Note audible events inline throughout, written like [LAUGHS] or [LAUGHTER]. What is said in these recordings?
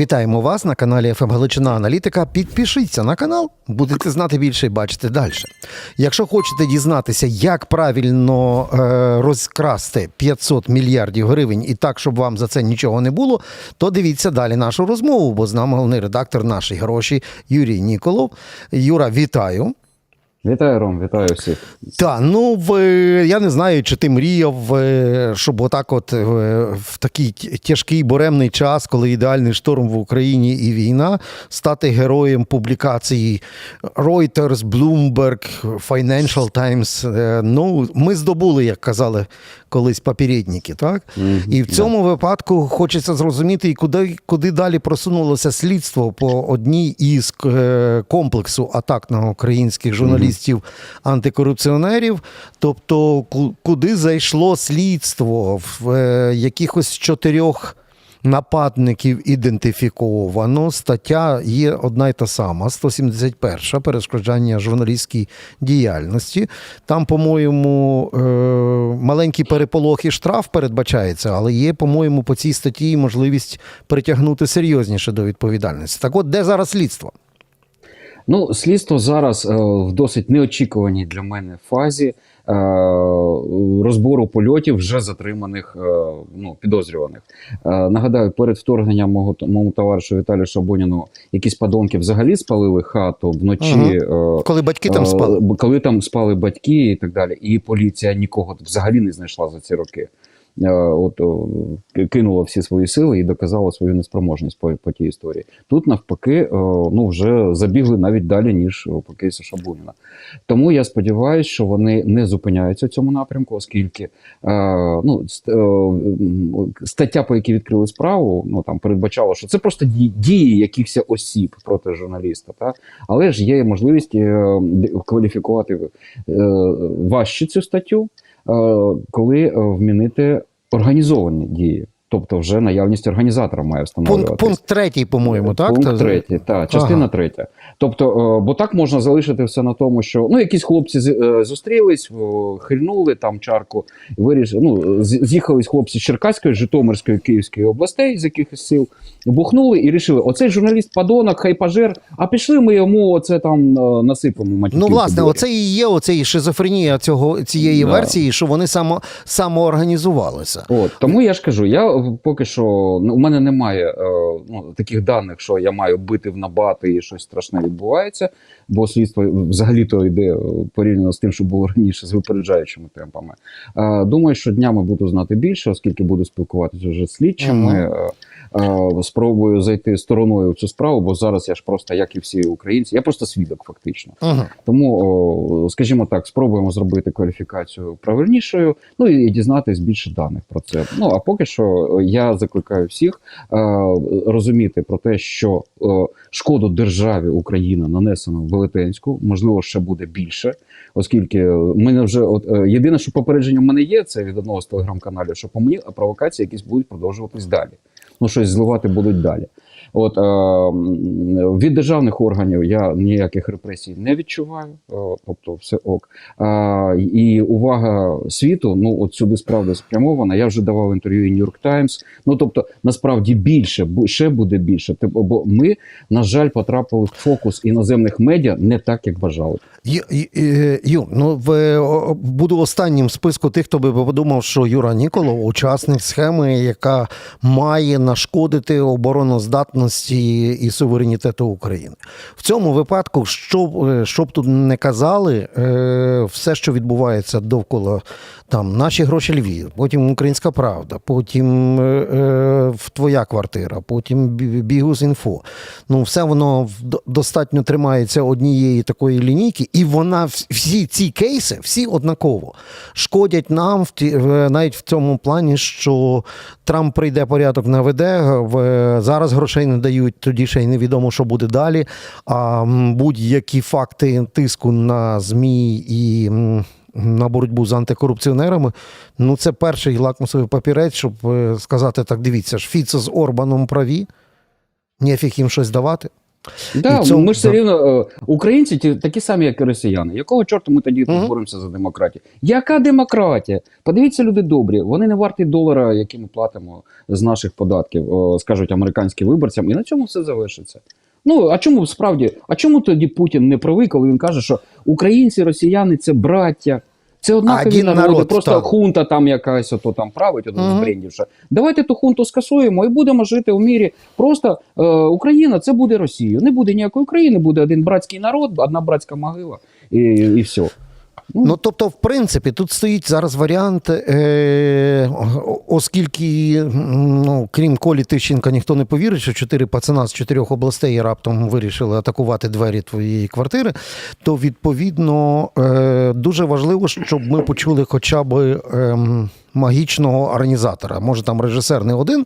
Вітаємо вас на каналі ФМ Галичина Аналітика. Підпишіться на канал, будете знати більше і бачити далі. Якщо хочете дізнатися, як правильно е, розкрасти 500 мільярдів гривень і так, щоб вам за це нічого не було, то дивіться далі нашу розмову, бо з нами головний редактор наші гроші Юрій Ніколов. Юра, вітаю. Вітаю, Ром, вітаю всіх. Так, ну в я не знаю, чи ти мріяв, е, щоб отак, от е, в такий тяжкий буремний час, коли ідеальний шторм в Україні і війна, стати героєм публікації Reuters, Bloomberg, Financial Times. Е, Ну, ми здобули, як казали колись попередники, так? І в цьому випадку хочеться зрозуміти, і куди, куди далі просунулося слідство по одній із е, комплексу атак на українських журналістів антикорупціонерів. Тобто, куди зайшло слідство в е, якихось чотирьох. Нападників ідентифіковано. Стаття є одна й та сама: 171 перешкоджання журналістській діяльності. Там, по-моєму, е, маленький переполох і штраф передбачається, але є, по-моєму, по цій статті можливість притягнути серйозніше до відповідальності. Так от, де зараз слідство? Ну, слідство зараз е, в досить неочікуваній для мене фазі розбору польотів вже затриманих е, ну, підозрюваних. Е, нагадаю, перед вторгненням мого, моєму товаришу Віталію Шабоніну якісь подонки взагалі спалили хату вночі. угу. Коли батьки там е, спали? Коли там спали батьки і так далі, і поліція нікого взагалі не знайшла за ці роки. Е, От кинула всі свої сили і доказала свою неспроможність по, по тій історії. Тут навпаки, е, ну вже забігли навіть далі, ніж по кейсу Шабуніна. Тому я сподіваюся, що вони не зупиняються в цьому напрямку, оскільки е, ну, стаття, по якій відкрили справу, ну там передбачала, що це просто дії якихось осіб проти журналіста. Та? Але ж є можливість кваліфікувати важче цю статтю, коли е, вмінити організовані дії. Тобто вже наявність організатора має встановлюватися. Пункт, пункт третій, по-моєму, так? Пункт третій, так, частина Ага. третя. Тобто, е, бо так можна залишити все на тому, що ну якісь хлопці е, зустрілись, хильнули там чарку, вирішили. Ну з'їхались хлопці з Черкаської, Житомирської, Київської областей з якихось сил, бухнули і рішили: оцей журналіст падонок, хай пожер, а пішли ми йому оце там е, насипемо матюків. Ну, власне, оце і є оцей шизофренія цього цієї Да. версії, що вони само, самоорганізувалися. От тому я ж кажу, я поки що ну, у мене немає е, ну, таких даних, що я маю бити в набати і щось страшне відбувається, бо слідство взагалі-то йде е, порівняно з тим, що було раніше з випереджаючими темпами. Думаю, що днями буду знати більше, оскільки буду спілкуватися вже з слідчими. Е, е, Спробую зайти стороною в цю справу, бо зараз я ж просто, як і всі українці, я просто свідок, фактично. Угу. Тому, скажімо так, спробуємо зробити кваліфікацію правильнішою, ну і дізнатись більше даних про це. Ну а поки що я закликаю всіх розуміти про те, що шкоду державі Україна нанесено велетенську, можливо, ще буде більше, оскільки мене вже от е, єдине, що попередження в мене є, це від одного з телеграм-каналів, що по мені провокації якісь будуть продовжуватись далі. Ну щось зливати будуть далі. От е, від державних органів я ніяких репресій не відчуваю, е, тобто все ок. І увага світу, ну от сюди справді спрямована. Я вже давав інтерв'ю і York Times. Ну тобто, насправді більше, ще буде більше. Бо ми, на жаль, потрапили в фокус іноземних медіа не так, як бажали. Ю, Ю, ну в буду останнім в списку тих, хто би подумав, що Юра Ніколов учасник схеми, яка має нашкодити обороноздатності і суверенітету України. В цьому випадку, що, е, що б тут не казали, е, все, що відбувається довкола там наші гроші Львів, потім Українська Правда, потім е, твоя квартира, потім Бі- Бігус.Інфо. Ну, все воно достатньо тримається однієї такої лінійки, і вона всі ці кейси, всі однаково шкодять нам в ті, навіть в цьому плані, що Трамп прийде порядок наведе, зараз грошей не дають, тоді ще й невідомо, що буде далі. А будь-які факти тиску на ЗМІ і. На боротьбу з антикорупціонерами, ну це перший лакмусовий папірець, щоб е, сказати так: дивіться ж, Фіцо з Орбаном праві, нефіг їм щось давати. Да, цьому- ми ж все рівно е, українці ті, такі самі, як і росіяни. Якого чорту ми тоді Мгм. боремося за демократію? Яка демократія? Подивіться, люди добрі. Вони не варті долара, який ми платимо з наших податків, скажуть американським виборцям, і на цьому все завершиться. Ну а чому справді? А чому тоді Путін не правий, коли він каже, що українці, росіяни це браття? Це однакові народи, народ, просто так. хунта там якась ото там править, ото Мгм. збрендівша. Давайте ту хунту скасуємо і будемо жити у мірі. Просто е, Україна це буде Росією. Не буде ніякої України, буде один братський народ, одна братська могила, і, і все. Ну, тобто, в принципі, тут стоїть зараз варіант, е, оскільки, ну, крім Колі Тищенка, ніхто не повірить, що чотири пацана з чотирьох областей раптом вирішили атакувати двері твоєї квартири, то відповідно е, дуже важливо, щоб ми почули хоча б. ем, Магічного організатора, може там режисер не один,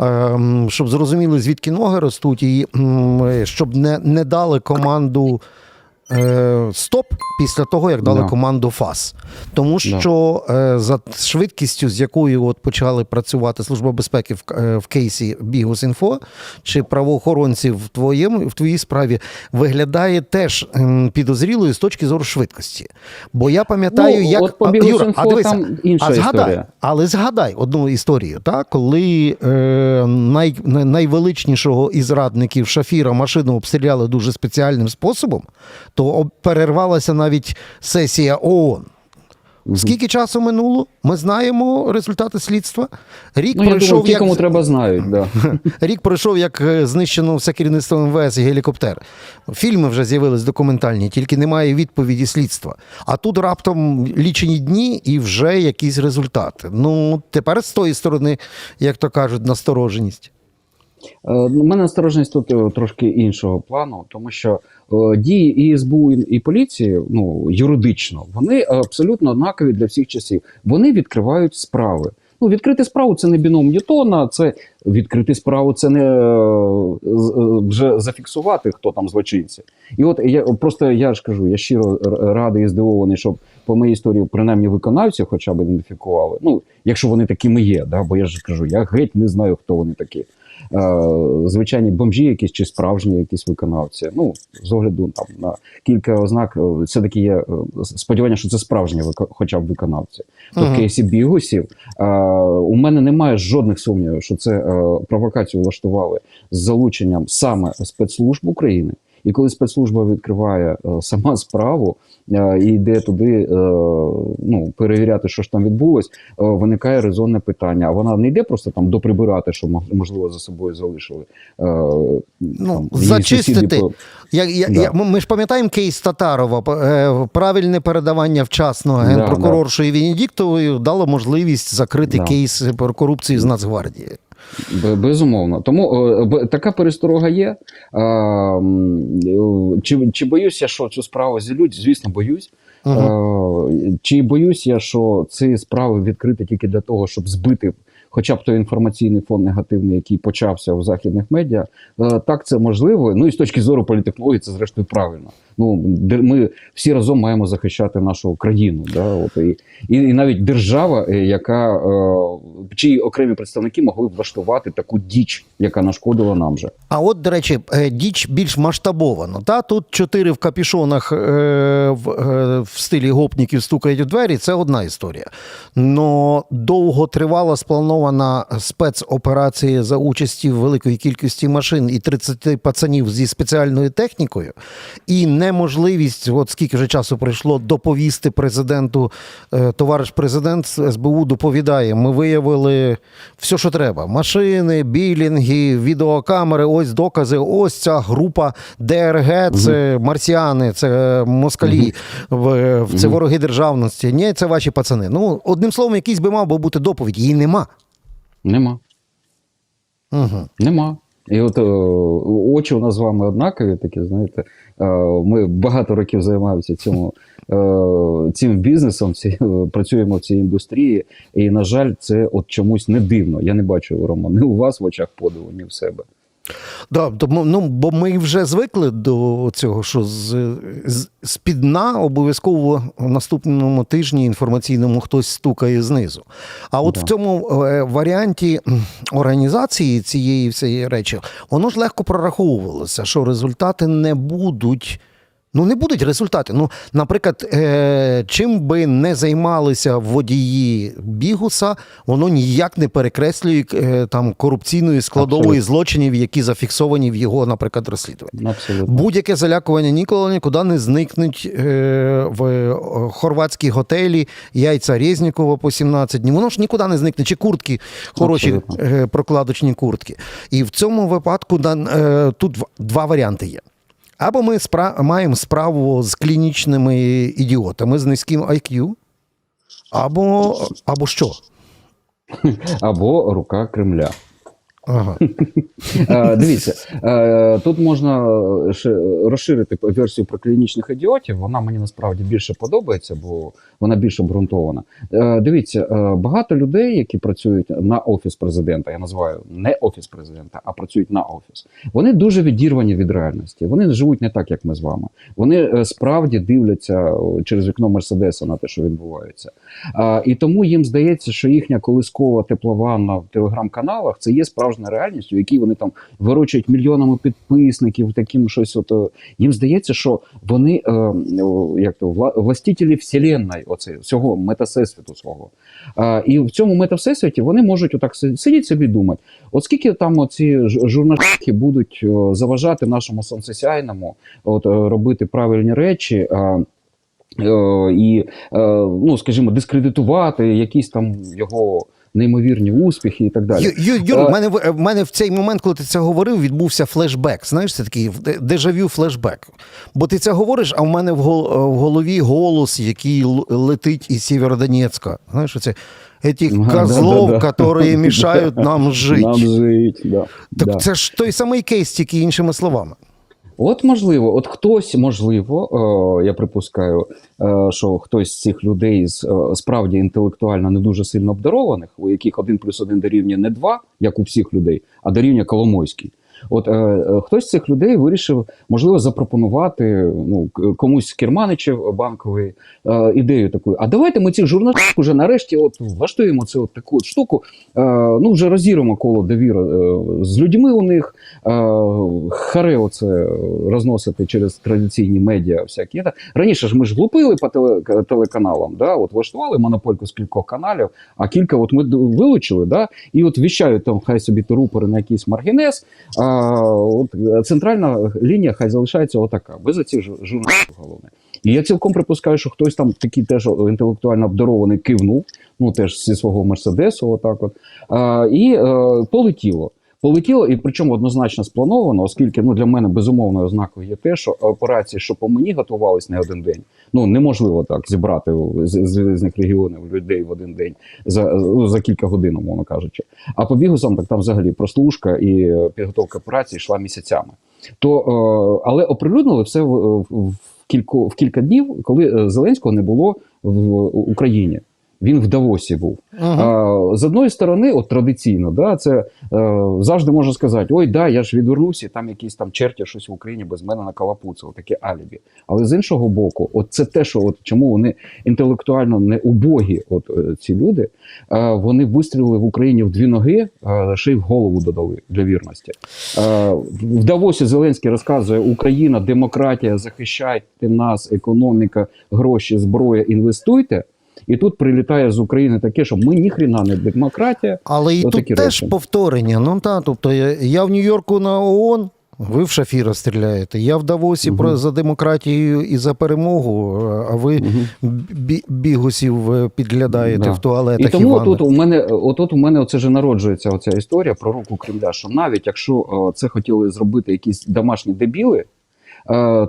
ем, щоб зрозуміли, звідки ноги ростуть, і щоб не, не дали команду е, стоп після того, як дали Да. команду ФАС. Тому Да. що е, за швидкістю, з якою от почали працювати Служба безпеки в, е, в кейсі Бігус.Інфо чи правоохоронці в твоєму в твоїй справі виглядає теж ем, підозрілою з точки зору швидкості. Бо я пам'ятаю, Ну, як от по А, Бігус.Інфо а дивися, там інша а згадай, історія. але згадай одну історію, так? коли е, най, най- найвеличнішого із радників Шафіра машину обстріляли дуже спеціальним способом, то перервалася навіть сесія ООН. Скільки часу минуло? Ми знаємо результати слідства. Рік Ну, я пройшов, думаю, ті, як кому треба, знають. Да. [LAUGHS] рік пройшов, як е, знищено все керівництво МВС і гелікоптер. Фільми вже з'явились документальні, тільки немає відповіді слідства. А тут раптом лічені дні і вже якісь результати. Ну, тепер з тої сторони, як то кажуть, настороженість. Е, У мене настороженість тут е, трошки іншого плану, тому що е, дії і СБУ, і поліції, ну юридично, вони абсолютно однакові для всіх часів. Вони відкривають справи. Ну, відкрити справу це не біном Ньютона, це відкрити справу, це не вже зафіксувати, хто там злочинці. І от я просто я ж кажу, я щиро радий і здивований, щоб по моїй історії принаймні виконавців хоча б ідентифікували. Ну, якщо вони такими є, да, бо я ж кажу, я геть не знаю, хто вони такі. Е, звичайні бомжі, якісь чи справжні якісь виконавці. Ну, з огляду там на кілька ознак, е, все-таки є е, сподівання, що це справжні хоча б виконавці. То Мгм. в кейсі бігусів у мене немає жодних сумнівів, що це провокацію влаштували з залученням саме спецслужб України. І коли спецслужба відкриває е, сама справу е, і йде туди е, ну, перевіряти, що ж там відбулось, виникає резонне питання. А вона не йде просто там доприбирати, що мож- можливо за собою залишили. Ну, її зачистити. по- Я, я, Да. я, ми ж пам'ятаємо кейс Татарова. Правильне передавання вчасно Да, генпрокуроршою Венедіктовою дало можливість закрити Да. кейс про корупцію з Нацгвардії. Бе- Безумовно. Тому е, така пересторога є. Е, е, Чи, чи боюсь я, що цю справу зілють? Звісно, боюсь. Ага. Е, Чи боюсь я, що ці справи відкриті тільки для того, щоб збити хоча б той інформаційний фон негативний, який почався у західних медіа? Е, Так, це можливо. Ну і з точки зору політехнології, це зрештою правильно. Ну ми всі разом маємо захищати нашу країну. Да? От, і, і, навіть держава, е, яка е, чиї окремі представники могли б влаштувати таку діч, яка нашкодила нам же. А от, до речі, діч більш масштабовано. Та? Тут чотири в капішонах в, в стилі гопніків стукають у двері. Це одна історія. Но довго тривала спланована спецоперація за участі великої кількості машин і 30 пацанів зі спеціальною технікою, і неможливість, от скільки вже часу пройшло, доповісти президенту, е, товариш президент СБУ доповідає. Ми виявили все, що треба: машини, білінги, відеокамери, ось докази. Ось ця група ДРГ, це марсіани, це москалі, в- в- це вороги державності. Ні, це ваші пацани. Ну, одним словом, якийсь би мав би бути доповідь. Її нема. Нема. Угу. Нема. І от е, очі у нас з вами однакові, такі, знаєте. Е, ми багато років займаємося цьому, е, цим бізнесом, працюємо в цій індустрії. І, на жаль, це от чомусь не дивно. Я не бачу, Рома, ні у вас в очах подиву, ні в себе. Да, тому, ну, бо ми вже звикли до цього, що з, з, з-під дна обов'язково в наступному тижні інформаційному хтось стукає знизу. А от Да. в цьому е, варіанті організації цієї всієї речі, воно ж легко прораховувалося, що результати не будуть. Ну, не будуть результати. Ну, наприклад, е, чим би не займалися водії бігуса, воно ніяк не перекреслює е, там корупційної складової Абсолютно. злочинів, які зафіксовані в його, наприклад, розслідуванні. Будь-яке залякування ніколи нікуди не зникнуть е, в е, хорватській готелі яйця Резнікова по 17 днів. Воно ж нікуди не зникне. Чи куртки, хороші е, прокладочні куртки. І в цьому випадку е, тут два варіанти є. Або ми спра- маємо справу з клінічними ідіотами з низьким IQ, або, або що? Або рука Кремля. Ага. [LAUGHS] Е, Дивіться, е, тут можна е, розширити версію про клінічних ідіотів. Вона мені насправді більше подобається, бо вона більш обґрунтована. Дивіться, багато людей, які працюють на офіс президента, я називаю не офіс президента, а працюють на офіс. Вони дуже відірвані від реальності. Вони живуть не так, як ми з вами. Вони справді дивляться через вікно Мерседеса на те, що відбувається. І тому їм здається, що їхня колискова теплова в телеграм-каналах це є справжня реальність, у якій вони там виручують мільйонами підписників, таким щось. От е, їм здається, що вони е, о, як то вла- вселенної, оце всього метасесвіту свого. А, і в цьому метасесвіті вони можуть отак сидіти собі думати, от скільки там оці журналістки будуть заважати нашому сонцесяйному от е, робити правильні речі. Е, і, е, ну, скажімо, дискредитувати якісь там його неймовірні успіхи і так далі. Ю- Ю- Юр, в мене, в мене в цей момент, коли ти це говорив, відбувся флешбек. Знаєш, це такий де- дежавю флешбек. Бо ти це говориш, а в мене в гол- в голові голос, який летить із Сєвєродонецька. Знаєш, оце Эти Ага, козлов, да-да-да. которые [LAUGHS] мешают нам жить. Нам жить, да. Так да. це ж той самий кейс, тільки іншими словами. От можливо, от хтось, можливо, е, я припускаю, е, що хтось з цих людей з е, справді інтелектуально не дуже сильно обдарованих, у яких один плюс один дорівнює не два, як у всіх людей, а дорівнює Коломойський. От е, е, хтось з цих людей вирішив, можливо, запропонувати ну, комусь з керманичів банкової е, ідею таку. А давайте ми цих журналістів вже нарешті от влаштуємо цю от таку от штуку. Е, ну, вже розірвемо коло довіри е, з людьми у них. Е, харе оце розносити через традиційні медіа. Всякі раніше ж ми ж влупили по теле, телеканалам. Да, от влаштували монопольку з кількох каналів, а кілька от ми вилучили, да, і от віщають там, хай собі рупори на якийсь маргінез. А от е, центральна лінія хай залишається отака, без оцих ж- журналістів головне. І я цілком припускаю, що хтось там такий теж інтелектуально обдарований кивнув, ну теж зі свого мерседесу, отак от. А, і а, полетіло. Полетіло, і причому однозначно сплановано, оскільки ну для мене безумовною ознакою є те, що операції, що по мені готувались не один день. Ну неможливо так зібрати з, з різних регіонів людей в один день за, ну, за кілька годин, умовно кажучи. А по бігусам так там взагалі прослушка і підготовка операції йшла місяцями. То е, але оприлюднили все в, в, в кілько в кілька днів, коли е, Зеленського не було в Україні. Він в Давосі був. Угу. А, з одної сторони, от традиційно, да, це е, завжди можна сказати: ой, да, я ж відвернувся, і там якісь там черті щось в Україні без мене накалапуцало, таке алібі. Але з іншого боку, от це те, що от чому вони інтелектуально не убогі, от е, ці люди, е, вони вистрілили в Україні в дві ноги, е, ще й в голову додали для вірності. Е, в Давосі Зеленський розказує: Україна, демократія, захищайте нас, економіка, гроші, зброя, інвестуйте. І тут прилітає з України таке, що ми ніхрена не демократія. Але і тут теж речі. повторення. Ну та, тобто я, я в Нью-Йорку на ООН, ви в Шафіра стріляєте. Я в Давосі Мгм. про за демократію і за перемогу, а ви бі, бігусів е, підглядаєте Да. в туалетах. І тому ваннах. тут у мене, отут у мене оце ж народжується оця історія про руку Кремля. Що навіть якщо е, це хотіли зробити якісь домашні дебіли,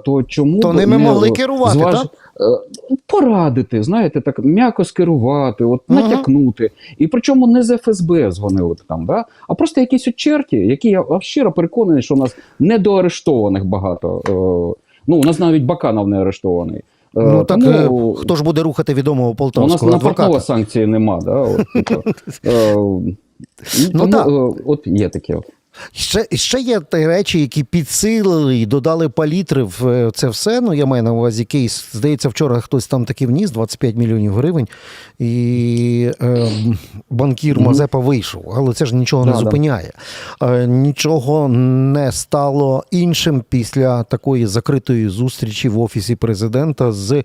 то чому То ними могли керувати, так? е, Порадити, знаєте, так м'яко скерувати, от Мгм. натякнути. І причому не з ФСБ дзвонили там, да? а просто якісь от черті, які я щиро переконаний, що у нас недоарештованих багато. Е, Ну, у нас навіть Баканов не арештований. Е, Ну так тому- е, хто ж буде рухати відомого у нас полтавського на санкції нема, да? От, типу, [LAUGHS] е, Ну, тому, так. е, от є таке. Ще, ще є ті речі, які підсилили і додали палітри в е, це все. Ну, я маю на увазі кейс. Здається, вчора хтось там таки вніс 25 мільйонів гривень, і е, банкір Мазепа вийшов. Але це ж нічого не Да, да. зупиняє. Е, нічого не стало іншим після такої закритої зустрічі в офісі президента з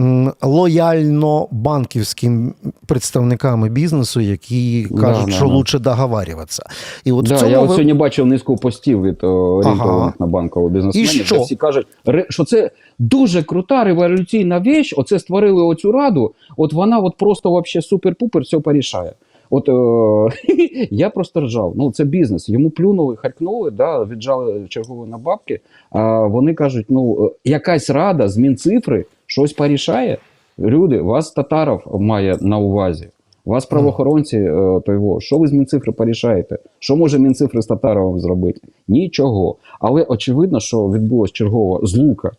м, лояльно банківськими представниками бізнесу, які кажуть, да, що да. лучше договарюватися. І от в цьому я ви- сьогодні бачив низку постів від о, орієнтованих Ага. на банкового бізнесменів, І що? всі кажуть, що це дуже крута революційна віч, оце створили оцю раду, от вона от просто вообще супер-пупер все порішає. От е, [LAUGHS] я просто ржав. Ну це бізнес. Йому плюнули, харкнули, да, віджали чергово на бабки. А вони кажуть: ну е, якась рада, змін цифри, щось порішає. Люди, вас татаров має на увазі. Вас правоохоронці, е, то його, що ви з Мінцифри порішаєте? Що може Мінцифри з Татаровим зробити? Нічого. Але очевидно, що відбулась чергова злука. Е,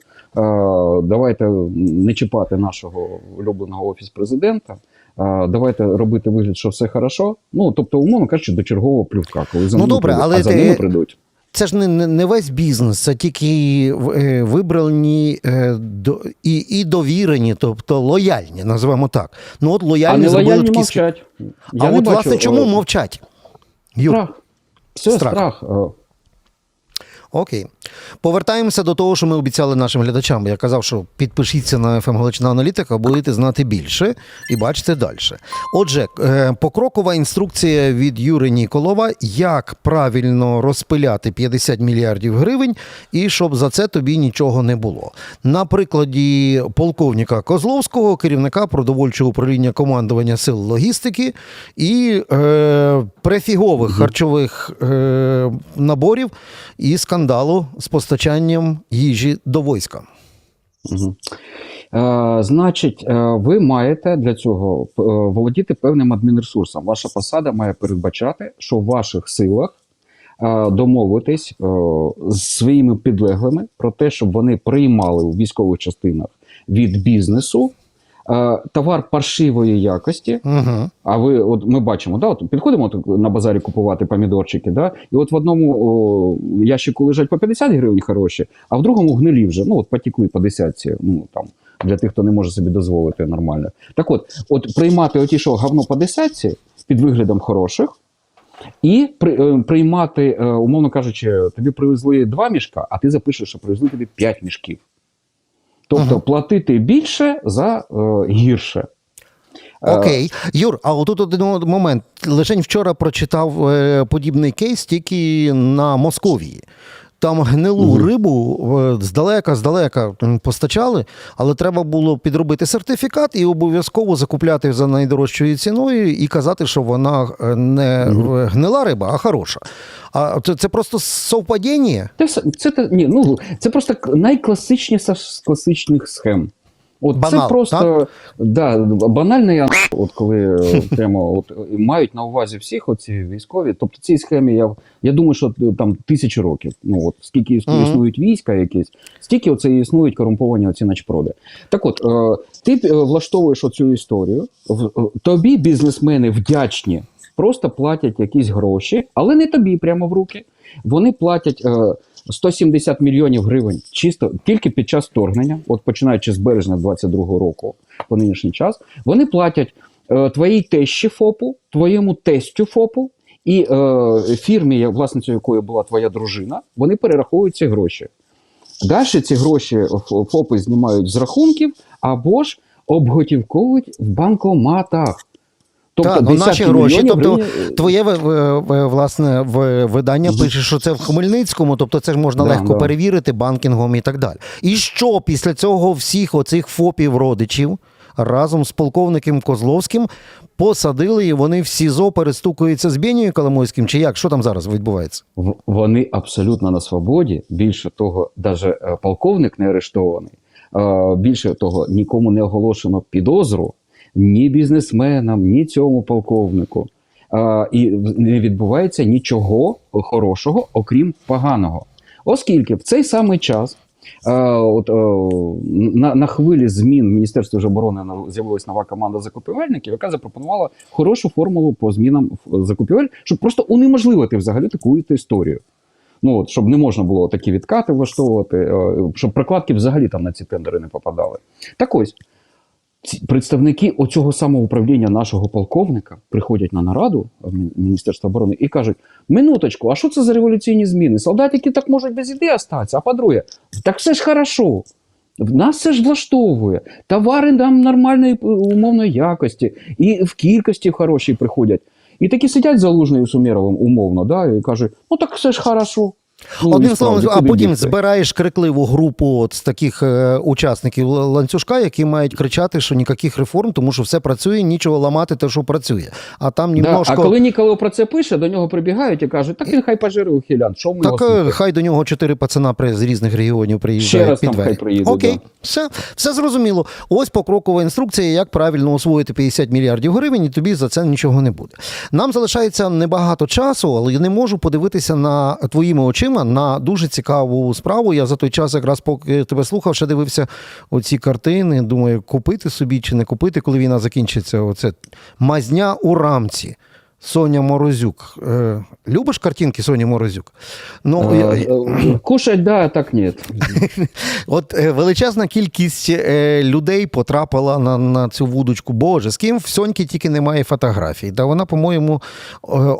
давайте не чіпати нашого улюбленого офіс президента. Е, давайте робити вигляд, що все хорошо. Ну тобто, умовно кажучи, до чергового плювка, коли за Ну, добре, прийдуть. але а за ними прийдуть. Це ж не, не, весь бізнес, це тільки е, вибрані е, до, і, і довірені, тобто лояльні, називаємо так. Ну от лояльні а зробили лояльні такі... мовчать. А Я от, бачу, власне, чому е, мовчать? Юр, Страх. Все Страх. страх. Окей. Повертаємося до того, що ми обіцяли нашим глядачам. Я казав, що підпишіться на FM Галичина Аналітика, будете знати більше і бачите далі. Отже, е, покрокова інструкція від Юри Ніколова, як правильно розпиляти 50 мільярдів гривень, і щоб за це тобі нічого не було. На прикладі полковника Козловського, керівника продовольчого управління командування сил логістики і е, префігових харчових е, наборів і скандалу з постачанням їжі до війська. Е, значить, е, ви маєте для цього е, володіти певним адмінресурсом. Ваша посада має передбачати, що в ваших силах домовитись з своїми підлеглими про те, щоб вони приймали у військових частинах від бізнесу товар паршивої якості. Угу. А ви, от ми бачимо, да, от підходимо от на базарі купувати помідорчики, да, і от в одному о, ящику лежать по 50 гривень хороші, а в другому гнилі вже. Ну от потекли по десятці. Ну там для тих, хто не може собі дозволити нормально. Так от, от приймати оті, що говно по десятці під виглядом хороших. І при, е, приймати, е, умовно кажучи, тобі привезли два мішка, а ти запишеш, що привезли тобі п'ять мішків. Тобто платити більше за е, гірше. Е, Окей. Юр, а отут один момент. Лишень вчора прочитав е, подібний кейс тільки на Московії. Там гнилу угу. рибу здалека, здалека постачали, але треба було підробити сертифікат і обов'язково закупляти за найдорожчою ціною і казати, що вона е, не е, гнила риба, а хороша. А це, це просто совпадіння? Це, це, ні, ну, це просто найкласичніша з класичних схем. От Банал, це просто да, банальний ан- от коли е, прямо от, мають на увазі всіх оці військові. Тобто цій схемі я, я думаю, що е, там тисячі років. Ну от скільки існує- Мгм. існують війська якісь, стільки оце існують корумповані оці начпроди. Так от, е, ти е, влаштовуєш оцю історію, в- тобі бізнесмени вдячні, просто платять якісь гроші, але не тобі прямо в руки. Вони платять е, 170 мільйонів гривень чисто тільки під час вторгнення, от починаючи з березня 22-го року по нинішній час, вони платять е, твоїй тещі ФОПу, твоєму тестю ФОПу і е, фірмі, власницею якої була твоя дружина, вони перераховують ці гроші. Далі ці гроші ФОПи знімають з рахунків або ж обготівковують в банкоматах. Так, ну, наші гроші, тобто гривень, е, Твоє власне в- видання Мгм. пише, що це в Хмельницькому, тобто це ж можна Да, легко да. перевірити банкінгом і так далі. І що після цього всіх оцих фопів родичів разом з полковником Козловським посадили, і вони в СІЗО перестукуються з Бєнією Коломойським, чи як? Що там зараз відбувається? Вони абсолютно на свободі. Більше того, навіть полковник не арештований. Е, Більше того, нікому не оголошено підозру ні бізнесменам, ні цьому полковнику. Е, І не відбувається нічого хорошого, окрім поганого. Оскільки в цей самий час от, на, на хвилі змін ж оборони з'явилась нова команда закупівельників, яка запропонувала хорошу формулу по змінам закупівель, щоб просто унеможливити взагалі таку історію. Ну, от, щоб не можна було такі відкати влаштовувати, щоб прокладки взагалі там на ці тендери не попадали. Так ось, представники оцього самого управління нашого полковника приходять на нараду Міністерство оборони і кажуть: минуточку, а що це за революційні зміни? Солдатики так можуть без ідеї остатися. А по-друге, так все ж хорошо. Нас все ж влаштовує. Товари там нормальної е, умовної якості, і в кількості хороші приходять. І такі сидять залужний з Умєровим умовно, да, і кажуть: ну так все ж хорошо. Ну, Одним словом, а потім бігти? збираєш крикливу групу от з таких е, учасників ланцюжка, які мають кричати, що ніяких реформ, тому що все працює, нічого ламати, те, що працює. А там Да, а коли Ніколо про це пише, до нього прибігають і кажуть, так він хай пожире ухилян. Що ми Так його е, хай до нього чотири пацана з різних регіонів приїжджають Ще раз під там хай приїдуть, Окей, да. все, все зрозуміло. Ось покрокова інструкція, як правильно освоїти 50 мільярдів гривень, і тобі за це нічого не буде. Нам залишається небагато часу, але я не можу подивитися на твоїми очима на дуже цікаву справу. Я за той час, якраз поки тебе слухав, ще дивився оці картини. Думаю, купити собі чи не купити, коли війна закінчиться. Оце мазня у рамці. Соня Морозюк. Е, любиш картинки Соні Морозюк? Ну, я- Е, е, Кушать, да, а так ні. [LAUGHS] От величезна кількість людей потрапила на, на цю вудочку. Боже, з ким в Соньки тільки немає фотографій. Та вона, по-моєму,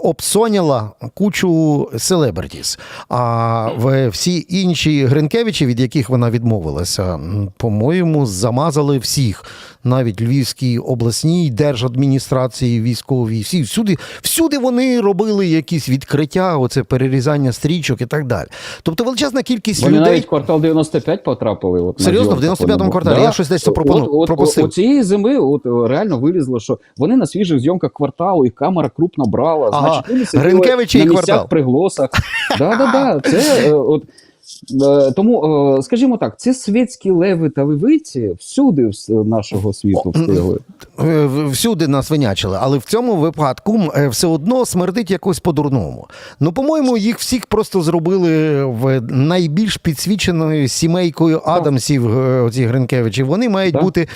обсоняла кучу селебритіс. А в всі інші Гринкевичі, від яких вона відмовилася, по-моєму, замазали всіх. Навіть Львівській обласній держадміністрації, військовій, всі всюди, всюди вони робили якісь відкриття, оце перерізання стрічок і так далі. Тобто величезна кількість Вони людей. навіть квартал 95 потрапили. От, Серйозно? В 95-му вони були. кварталі? Я щось десь пропону- От, от, пропустив. От, цієї зими от, е, реально вилізло, що вони на свіжих зйомках кварталу, і камера крупно брала. Ага, Значить, сиділи Гринкевичі на і місцях квартал. при глосах. [LAUGHS] Да, да, да. Це, е, от, тому, е, скажімо так, ці світські леви та левиці всюди з нашого світу встигли. Е, Всюди нас винячили, але в цьому випадку е, все одно смердить якось по-дурному. Ну, по-моєму, їх всіх просто зробили в найбільш підсвіченою сімейкою Адамсів, е, оці Гринкевичі. Вони мають Так. бути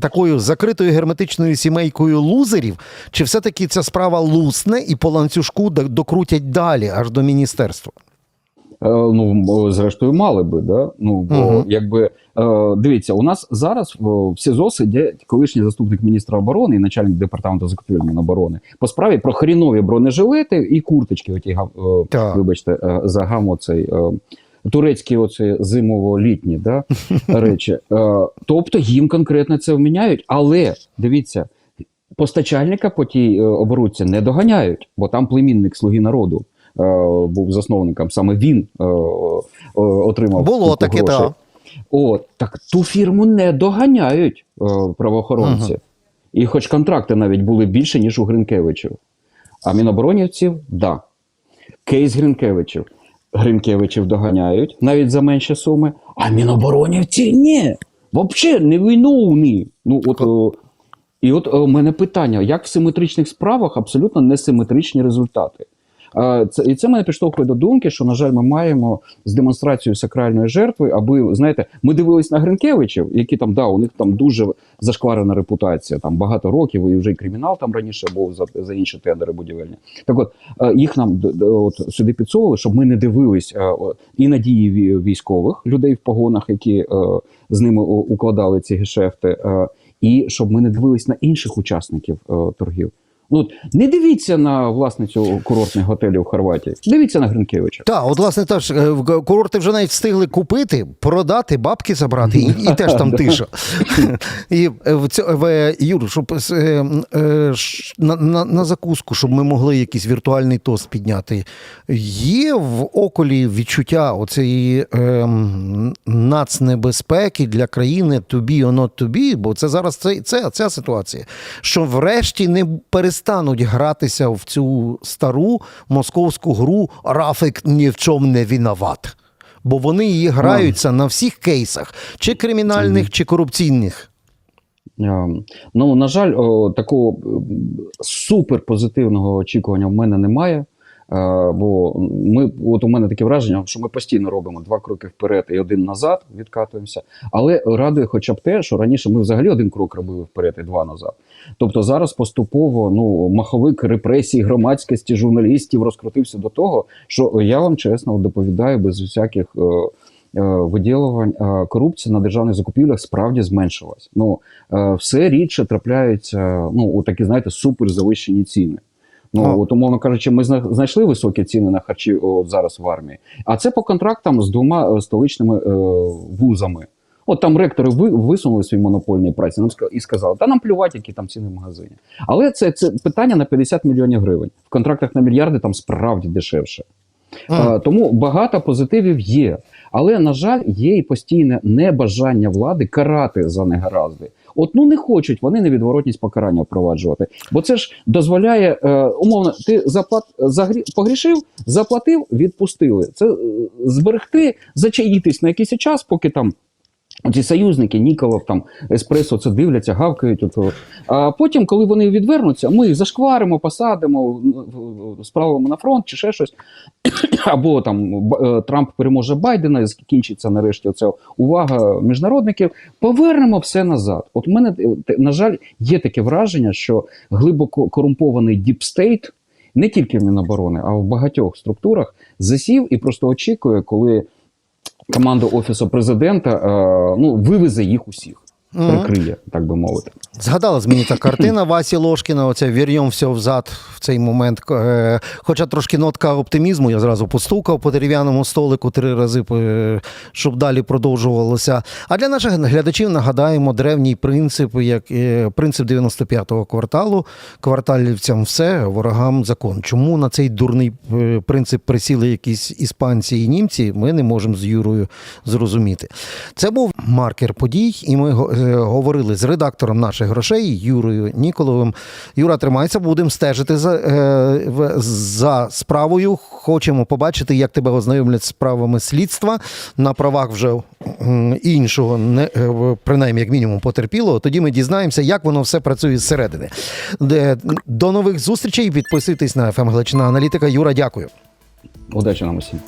такою закритою герметичною сімейкою лузерів. Чи все-таки ця справа лусне і по ланцюжку докрутять далі, аж до міністерства? Е, Ну, зрештою, мали би, да? Ну, бо Мгм. якби е, дивіться, у нас зараз в, СІЗО сидять колишній заступник міністра оборони і начальник департаменту закупівель Міноборони по справі про хрінові бронежилети і курточки. Оті Так. вибачте, е, за гам цей. Турецькі оці зимово-літні да, [LAUGHS] речі. Тобто їм конкретно це вміняють, але дивіться, постачальника по тій оборудці не доганяють, бо там племінник слуги народу був засновником. Саме він е, е, отримав Було таке, так. От так ту фірму не доганяють е, правоохоронці. Ага. І хоч контракти навіть були більше, ніж у Гринкевичів. А міноборонівців да. Кейс Гринкевичів. Гринкевичів доганяють навіть за менші суми, а міноборонівці ні. Взагалі не виновні. Ну, от, о, і от у мене питання: як в симетричних справах абсолютно несиметричні результати? Це, і це мене підштовхує до думки, що, на жаль, ми маємо з демонстрацією сакральної жертви, аби, знаєте, ми дивились на Гринкевичів, які там, да, у них там дуже зашкварена репутація, там багато років, і вже й кримінал там раніше був за, за інші тендери будівельні. Так от, е, їх нам от, сюди підсовували, щоб ми не дивились е, і на дії військових людей в погонах, які е, з ними укладали ці гешефти, і щоб ми не дивились на інших учасників торгів. Ну, не дивіться на власницю курортних готелів у Хорватії, дивіться на Гринкевича. Так, от власне теж е, курорти вже навіть встигли купити, продати, бабки забрати, і, і теж там [LAUGHS] тиша. І е, в в, Юр, щоб е, е, на, закуску, щоб ми могли якийсь віртуальний тост підняти. Є в околі відчуття оцеї е, нацнебезпеки для країни to be or not to be, бо це зараз це, ця ситуація, що врешті не перестануть гратися в цю стару московську гру Рафик ні в чому не виноват. Бо вони її граються на всіх кейсах, чи кримінальних, чи корупційних. Е, Ну, на жаль, такого суперпозитивного очікування в мене немає. Е, Бо ми, от у мене таке враження, що ми постійно робимо два кроки вперед і один назад, відкатуємося. Але радує хоча б те, що раніше ми взагалі один крок робили вперед і два назад. Тобто зараз поступово ну, маховик репресій громадськості, журналістів розкрутився до того, що я вам чесно доповідаю без всяких. е, е, Виділувань корупція на державних закупівлях справді зменшилась. Ну все рідше трапляються ну у такі, знаєте, супер завищені ціни. Ну А. от умовно кажучи, ми знайшли високі ціни на харчі от зараз в армії, а це по контрактам з двома е, столичними е, вузами. От там ректори ви, висунули свій монопольний праці нам і сказали, та нам плювати, які там ціни в магазині. Але це, це питання на 50 мільйонів гривень. В контрактах на мільярди там справді дешевше. Мгм. Е, Тому багато позитивів є. Але, на жаль, є і постійне небажання влади карати за негаразди. От ну не хочуть вони невідворотність покарання впроваджувати. Бо це ж дозволяє, е, умовно, ти заплат, загрі, погрішив, заплатив, відпустили. Це е, зберегти, зачаїтись на якийсь час, поки там. Ці союзники, Ніколов, там еспресо це дивляться, гавкають. Ото. А потім, коли вони відвернуться, ми їх зашкваримо, посадимо, справимо на фронт чи ще щось. [COUGHS] Або там е, Трамп переможе Байдена, і закінчиться нарешті оця увага міжнародників. Повернемо все назад. От мене е, на жаль є таке враження, що глибоко корумпований діпстейт не тільки в Міноборони, а в багатьох структурах засів і просто очікує, коли команда офісу президента е, ну вивезе їх усіх. Прикриє, так би мовити. Згадалась мені та картина [CLEARS THROAT] Васі Ложкіна, оце вір'єм все взад в цей момент. Е, Хоча трошки нотка оптимізму, я зразу постукав по дерев'яному столику три рази, е, щоб далі продовжувалося. А для наших глядачів нагадаємо древній принцип, як е, принцип 95-го кварталу. Кварталівцям все, ворогам закон. Чому на цей дурний принцип присіли якісь іспанці і німці, ми не можемо з Юрою зрозуміти. Це був маркер подій, і ми говорили з редактором наших грошей Юрою Ніколовим. Юра, тримайся, будемо стежити за, е, за справою. Хочемо побачити, як тебе ознайомлять з справами слідства на правах вже іншого, не, е, принаймні, як мінімум, потерпілого. Тоді ми дізнаємося, як воно все працює зсередини. До нових зустрічей. Підписуйтесь на ФМ Галичина Аналітика. Юра, дякую. Удачі нам усім.